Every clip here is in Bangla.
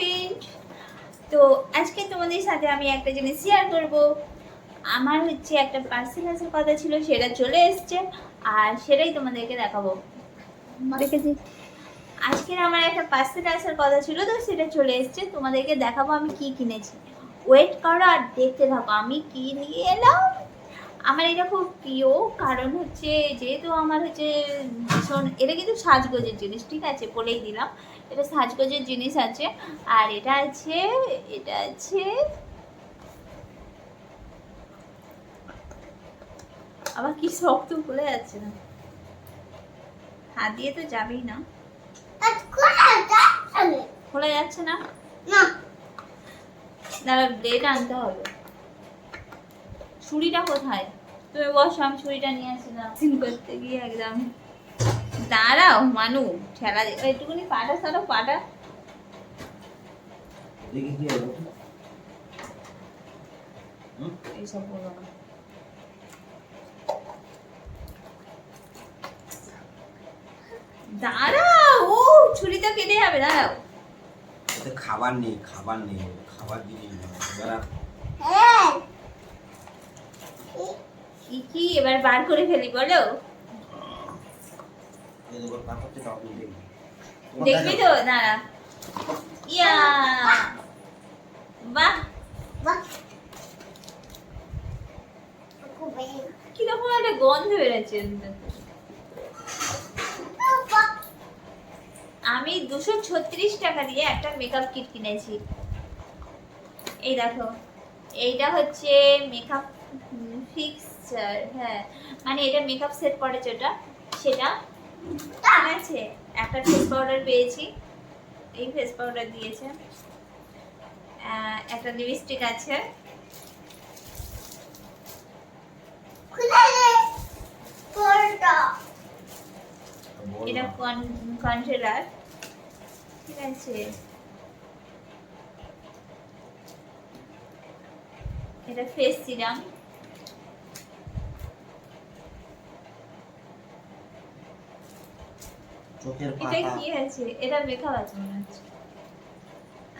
ফ্রেন্ড তো আজকে তোমাদের সাথে আমি একটা জিনিস শেয়ার করব। আমার হচ্ছে একটা পার্সেল আসার কথা ছিল, সেটা চলে এসছে, আর সেটাই তোমাদেরকে দেখাবো। দেখেছি। আজকের আমার একটা পার্সেল আসার কথা ছিল, তো সেটা চলে এসছে। তোমাদেরকে দেখাবো আমি কি কিনেছি। ওয়েট করো আর দেখতে থাকো, আমি কি নিয়ে এলাম? আমার এটা খুব প্রিয়, কারণ হচ্ছে যেহেতু আমার হচ্ছে ভীষণ, এটা কিন্তু সাজগোজের জিনিস, ঠিক আছে, বলেই দিলাম। এটা সাজগোজের জিনিস আছে, আর এটা আছে এটা আছে আবার কি শক্ত খুলে যাচ্ছে না। হাত দিয়ে তো যাবেই না। খোলা যাচ্ছে না? দাঁড়া ব্লেড আনতে হবে। ছুরিটা কোথায়? তুমি বসো আমি ছুরিটা নিয়ে আসছিলাম। সিন করতে গিয়ে একদম। দাঁড়াও মানু ঠেলা একটুখানি পাটা সারো পাটা। এইসব বলো না। দাঁড়াও ও ছুরিটা কেটে যাবে দাঁড়াও। খাবার নেই খাবার নেই খাবার এবার কি কি? এবার বার করে ফেলি, বলো। দেখবি তো? দাঁড়া। ইয়া! বাহ! বাহ কীরকম একটা গন্ধ বেরোচ্ছে আমি দুশো ছত্রিশ টাকা দিয়ে একটা মেকআপ কিট কিনেছি। এই দেখো। এইটা হচ্ছে মেকআপ ফিক্সচার হ্যাঁ। মানে এটা মেকআপ সেট করেছে ওটা সেটা ঠিক আছে। একটা ফেস পাউডার পেয়েছি। এই ফেস পাউডার দিয়েছে। একটা লিপস্টিক আছে। এটা। কন্ট্রোলার ঠিক আছে। এটা ফেস সিরাম চোখের এটা পাতা। কি আছে এটা মেকআপ আছে মনে হচ্ছে।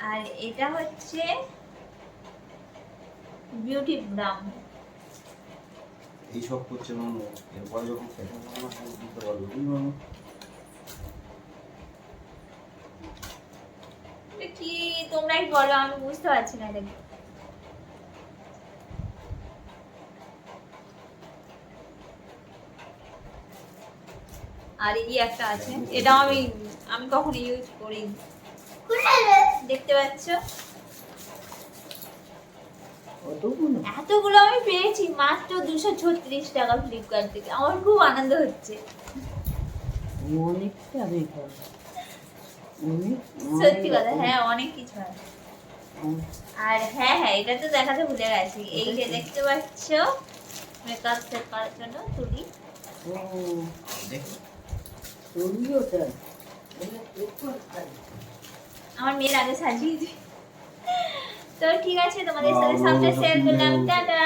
আর এটা হচ্ছে বিউটি ব্রাউন এইসব করছে মানুষ এরপরে যখন ফ্যাশন বানানো শুরু দিতে পারবে মানুষ এটা কি তোমরাই বলো আমি বুঝতে পারছি না এটা আর এই একটা আছে এটা আমি আমি কখনো ইউজ করি দেখতে পাচ্ছ? এতগুলো আমি পেয়েছি মাত্র দুশো ছত্রিশ টাকা ফ্লিপকার্ট থেকে। আমার খুব আনন্দ হচ্ছে। অনেকটা বেকার সত্যি কথা হ্যাঁ অনেক কিছু আছে। আর হ্যাঁ হ্যাঁ এটা তো দেখাতে ভুলে গেছি। এই যে দেখতে পাচ্ছ মেকআপ সেট করার জন্য তুলি। ও দেখো। আমার মেয়ের আগে সাজিয়ে তো ঠিক আছে তোমাদের সাথে সবটা শেয়ার করলাম। টাটা।